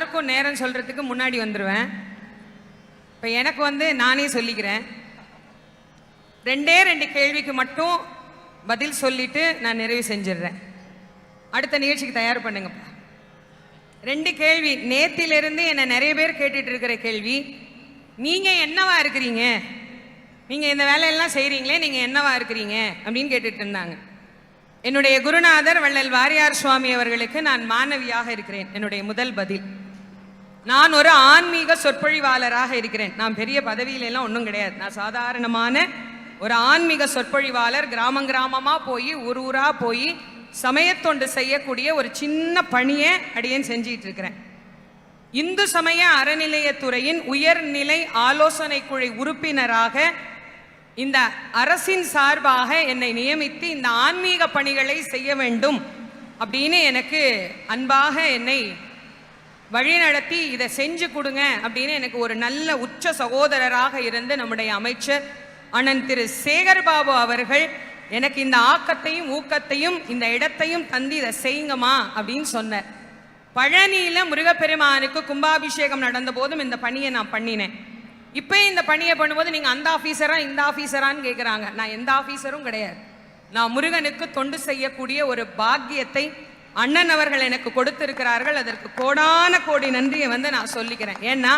எல்லாருக்கும் நேரம் சொல்கிறதுக்கு முன்னாடி வந்துடுவேன் இப்போ எனக்கு வந்து நானே சொல்லிக்கிறேன். ரெண்டே ரெண்டு கேள்விக்கு மட்டும் பதில் சொல்லிட்டு நான் நிறைவு செஞ்சிடுறேன். அடுத்த நிகழ்ச்சிக்கு தயார் பண்ணுங்கப்பா. ரெண்டு கேள்வி. நேத்திலிருந்து என்னை நிறைய பேர் கேட்டுட்டு இருக்கிற கேள்வி. நீங்கள் என்னவா இருக்கிறீங்க? நீங்கள் இந்த வேலையெல்லாம் செய்கிறீங்களே நீங்கள் என்னவா இருக்கிறீங்க? அப்படின்னு கேட்டுட்டு இருந்தாங்க. என்னுடைய குருநாதர் வள்ளல் வாரியார் சுவாமி அவர்களுக்கு நான் மாணவியாக இருக்கிறேன். என்னுடைய முதல் பதில். நான் ஒரு ஆன்மீக சொற்பொழிவாளராக இருக்கிறேன். நான் பெரிய பதவியில எல்லாம் ஒன்றும் கிடையாது. நான் சாதாரணமான ஒரு ஆன்மீக சொற்பொழிவாளர் கிராமம் கிராமமா போய் ஊர் ஊரா போய் சமயத்தொண்டு செய்யக்கூடிய ஒரு சின்ன பணியை அடியேன் செஞ்சிட்டு இருக்கிறேன். இந்து சமய அறநிலையத்துறையின் உயர்நிலை ஆலோசனை குழு உறுப்பினராக இந்த அரசின் சார்பாக என்னை நியமித்து இந்த ஆன்மீக பணிகளை செய்ய வேண்டும் அப்படின்னு எனக்கு அன்பாக என்னை வழிநடத்தி இதை செஞ்சு கொடுங்க அப்படின்னு எனக்கு ஒரு நல்ல உச்ச சகோதரராக இருந்து நம்முடைய அமைச்சர் அண்ணன் திரு சேகர் பாபு அவர்கள் எனக்கு இந்த ஆக்கத்தையும் ஊக்கத்தையும் இந்த இடத்தையும் தந்து இதை செய்யுங்கம்மா அப்படின்னு சொன்னார். பழனியில முருகப்பெருமானுக்கு கும்பாபிஷேகம் நடந்த போதும் இந்த பணியை நான் பண்ணினேன். இப்போ இந்த பணியை பண்ணும்போது நீங்க அந்த ஆபீசரா இந்த ஆபீசரான்னு கேட்குறாங்க நான் எந்த ஆபீசரும் கிடையாது. நான் முருகனுக்கு தொண்டு செய்யக்கூடிய ஒரு பாக்கியத்தை அண்ணன் அவர்கள் எனக்கு கொடுத்திருக்கிறார்கள். அதற்கு கோடான கோடி நன்றியை வந்து நான் சொல்லிக்கிறேன். ஏன்னா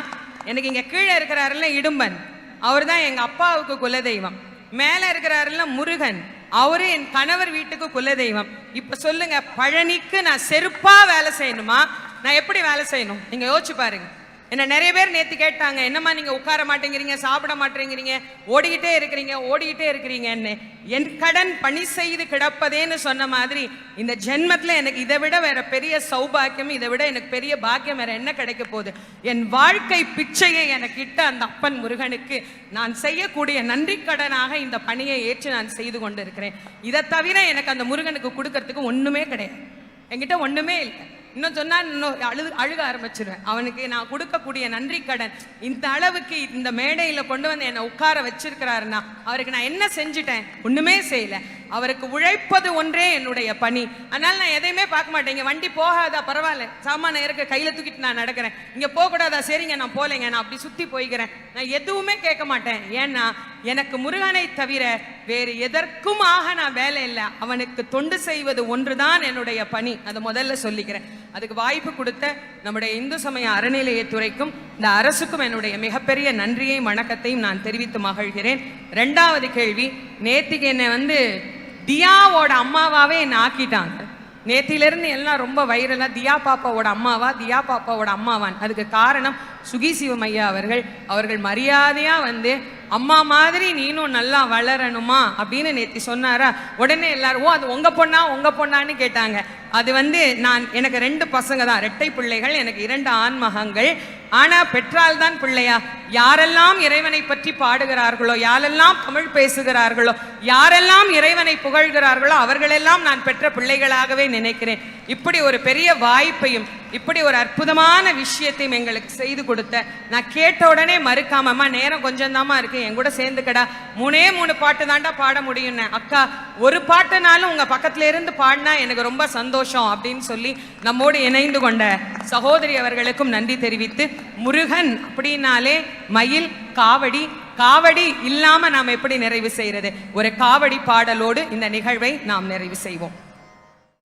எனக்கு இங்கே கீழே இருக்கிறாருல்ல இடும்பன். அவர் தான் எங்கள் அப்பாவுக்கு குலதெய்வம். மேலே இருக்கிறாருல்ல முருகன். அவரு என் கணவர் வீட்டுக்கு குலதெய்வம். இப்போ சொல்லுங்க பழனிக்கு நான் செருப்பாக வேலை செய்யணுமா? நான் எப்படி வேலை செய்யணும்? நீங்கள் யோசிச்சு பாருங்கள் என்ன நிறைய பேர் நேற்று கேட்டாங்க என்னம்மா நீங்கள் உட்கார மாட்டேங்கிறீங்க சாப்பிட மாட்டேங்கிறீங்க ஓடிக்கிட்டே இருக்கிறீங்க ஓடிக்கிட்டே இருக்கிறீங்கன்னு. என் கடன் பணி செய்து கிடப்பதேன்னு சொன்ன மாதிரி இந்த ஜென்மத்தில் எனக்கு இதை விட வேற பெரிய சௌபாக்கியம் இதை விட எனக்கு பெரிய பாக்கியம் வேற என்ன கிடைக்க போகுது? என் வாழ்க்கை பிச்சையை எனக்கு இட்ட அந்த அப்பன் முருகனுக்கு நான் செய்யக்கூடிய நன்றி கடனாக இந்த பணியை ஏற்று நான் செய்து கொண்டு இருக்கிறேன் இதை தவிர எனக்கு அந்த முருகனுக்கு கொடுக்கறதுக்கு ஒன்றுமே கிடையாது. என்கிட்ட ஒன்றுமே இல்லை. இன்னும் சொன்னால் இன்னும் அழு அழுக ஆரம்பிச்சிருவேன். அவனுக்கு நான் கொடுக்கக்கூடிய நன்றி கடன் இந்த அளவுக்கு இந்த மேடையில் கொண்டு வந்து என்னை உட்கார வச்சிருக்கிறாருன்னா அவருக்கு நான் என்ன செஞ்சுட்டேன்? ஒன்றுமே செய்யலை. அவருக்கு உழைப்பது ஒன்றே என்னுடைய பணி. அதனால் நான் எதையுமே பார்க்க மாட்டேன். இங்கே வண்டி போகாதா பரவாயில்ல. சாமான இருக்க கையில் தூக்கிட்டு நான் நடக்கிறேன். இங்கே போகக்கூடாதா? சரிங்க நான் போகலைங்க. நான் அப்படி சுற்றி போய்க்கிறேன். நான் எதுவுமே கேட்க மாட்டேன். ஏன்னா எனக்கு முருகனை தவிர வேறு எதற்குமாக நான் வேலை இல்லை. அவனுக்கு தொண்டு செய்வது ஒன்றுதான் என்னுடைய பணி. அதை முதல்ல சொல்லிக்கிறேன். அதுக்கு வாய்ப்பு கொடுத்த நம்முடைய இந்து சமய அறநிலையத்துறைக்கும் இந்த அரசுக்கும் என்னுடைய மிகப்பெரிய நன்றியையும் வணக்கத்தையும் நான் தெரிவித்து மகிழ்கிறேன். ரெண்டாவது கேள்வி நேத்திக்கு என்னை வந்து தியாவோட அம்மாவாவே என்னை ஆக்கிட்டாங்க. நேத்திலிருந்து எல்லாம் ரொம்ப வைரலாக தியா பாப்பாவோட அம்மாவா தியா பாப்பாவோட அம்மாவான். அதுக்கு காரணம் சுகி சிவமையா ஐயா அவர்கள். அவர்கள் மரியாதையாக வந்து அம்மா மாதிரி நீனும் நல்லா வளரணுமா அப்படின்னு நேத்தி சொன்னாரா? உடனே எல்லாரும் ஓ அது உங்க பொண்ணா உங்க பொண்ணான்னு கேட்டாங்க. அது வந்து நான் எனக்கு ரெண்டு பசங்க தான். ரெட்டை பிள்ளைகள் எனக்கு இரண்டு ஆண் மகங்கள் பெற்றால்தான் பெற்றால் தான் பிள்ளையா? யாரெல்லாம் இறைவனை பற்றி பாடுகிறார்களோ யாரெல்லாம் தமிழ் பேசுகிறார்களோ யாரெல்லாம் இறைவனை புகழ்கிறார்களோ அவர்களெல்லாம் நான் பெற்ற பிள்ளைகளாகவே நினைக்கிறேன். இப்படி ஒரு பெரிய வாய்ப்பையும் இப்படி ஒரு அற்புதமான விஷயத்தையும் எங்களுக்கு செய்து கொடுத்த நான் கேட்ட உடனே மறுக்காமம்மா நேரம் கொஞ்சம் தாமா இருக்கு. என் கூட சேர்ந்துக்கடா. மூணே மூணு பாட்டு தாண்டா பாட முடியும்னு. அக்கா ஒரு பாட்டுனாலும் உங்க பக்கத்துல இருந்து பாடினா எனக்கு ரொம்ப சந்தோஷம் அப்படின்னு சொல்லி நம்மோடு இணைந்து கொண்ட சகோதரி அவர்களுக்கும் நன்றி தெரிவித்து முருகன் அப்படின்னாலே மயில் காவடி காவடி இல்லாம நாம் எப்படி நிறைவு செய்யறது? ஒரு காவடி பாடலோடு இந்த நிகழ்வை நாம் நிறைவு செய்வோம்.